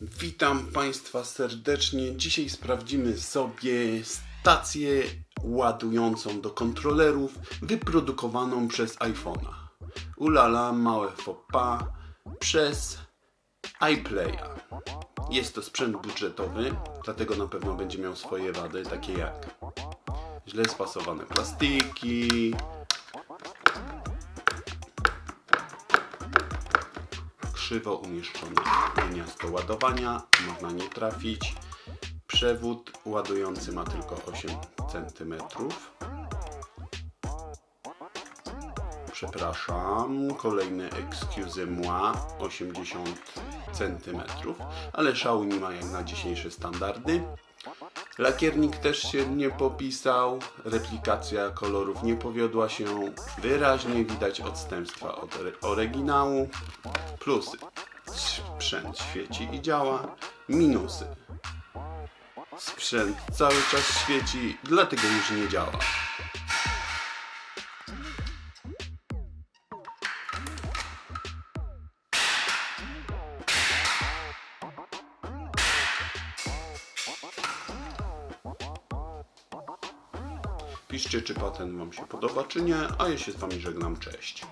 Witam Państwa serdecznie. Dzisiaj sprawdzimy sobie stację ładującą do kontrolerów wyprodukowaną przez iPhone'a. Ulala, małe pas przez iPlaya. Jest to sprzęt budżetowy, dlatego na pewno będzie miał swoje wady, takie jak źle spasowane plastiki, krzywo umieszczone gniazdo ładowania, można nie trafić. Przewód ładujący ma tylko 8 cm. Przepraszam, kolejny excuse moi 80 cm, ale nie ma jak na dzisiejsze standardy. Lakiernik też się nie popisał, replikacja kolorów nie powiodła się, wyraźnie widać odstępstwa od oryginału. Plusy. Sprzęt świeci i działa. Minusy. Sprzęt cały czas świeci, dlatego już nie działa. Piszcie, czy patent Wam się podoba, czy nie, a ja się z Wami żegnam. Cześć.